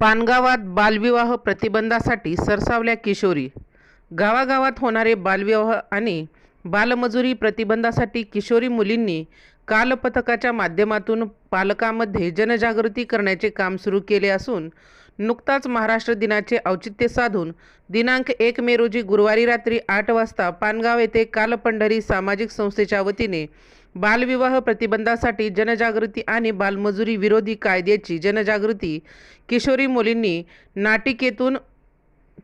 पानगावात बालविवाह प्रतिबंधासाठी सरसावल्या किशोरी. गावागावात होणारे बालविवाह आणि बालमजुरी प्रतिबंधासाठी किशोरी मुलींनी कालपथकाच्या माध्यमातून पालकामध्ये जनजागृती करण्याचे काम सुरू केले असून नुकताच महाराष्ट्र दिनाचे औचित्य साधून दिनांक एक मे रोजी गुरुवारी रात्री आठ वाजता पानगाव येथे कालपंढरी सामाजिक संस्थेच्या वतीने बालविवाह प्रतिबंधासाठी जनजागृती आणि बालमजुरी विरोधी कायद्याची जनजागृती किशोरी मुलींनी नाटिकेतून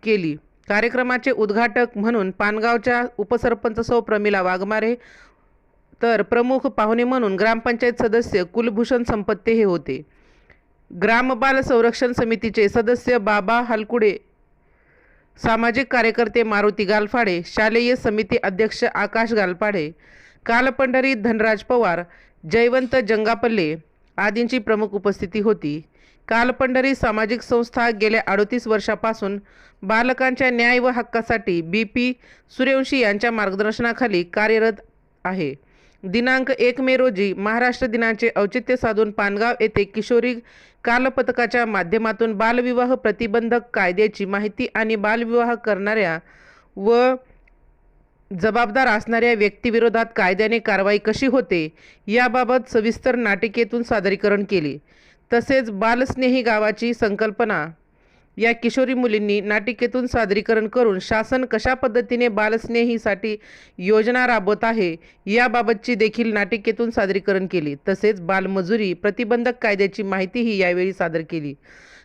केली. कार्यक्रमाचे उद्घाटक म्हणून पानगावच्या उपसरपंच सौ प्रमिला वाघमारे तर प्रमुख पाहुणे म्हणून ग्रामपंचायत सदस्य कुलभूषण संपत्ते हे होते. ग्रामबाल संरक्षण समितीचे सदस्य बाबा हलकुडे सामाजिक कार्यकर्ते मारुती गालफाडे शालेय समिती अध्यक्ष आकाश गालफाडे कालपंढरी धनराज पवार जयवंत जंगापल्ले आदींची प्रमुख उपस्थिती होती. कालपंढरी सामाजिक संस्था गेल्या अडतीस वर्षापासून बालकांच्या न्याय व हक्कासाठी बी पी सूर्यवंशी यांच्या मार्गदर्शनाखाली कार्यरत आहे. दिनांक एक मे रोजी महाराष्ट्र दिनाचे औचित्य साधून पानगाव येथे किशोरी कालपथकाच्या माध्यमातून बालविवाह प्रतिबंधक कायद्याची माहिती आणि बालविवाह करणाऱ्या व जबाबदार असणाऱ्या व्यक्तीविरोधात कायद्याने कारवाई कशी होते याबाबत सविस्तर नाटिकेतून सादरीकरण केले. तसेच बालस्नेही गावाची संकल्पना. या किशोरी मुलींनी नाटिकेतून सादरीकरण करून शासन कशा पद्धतीने बालस्नेहीसाठी योजना राबवत आहे याबाबतची देखील नाटिकेतून सादरीकरण केले. तसेच बालमजुरी प्रतिबंधक कायद्याची माहितीही यावेळी सादर केली.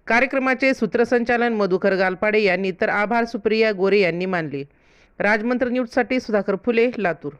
कार्यक्रमाचे सूत्रसंचालन मधुकर गालपाडे यांनी तर आभार सुप्रिया गोरे यांनी मानले. राजमंत्र न्यूजसाठी सुधाकर फुले लातूर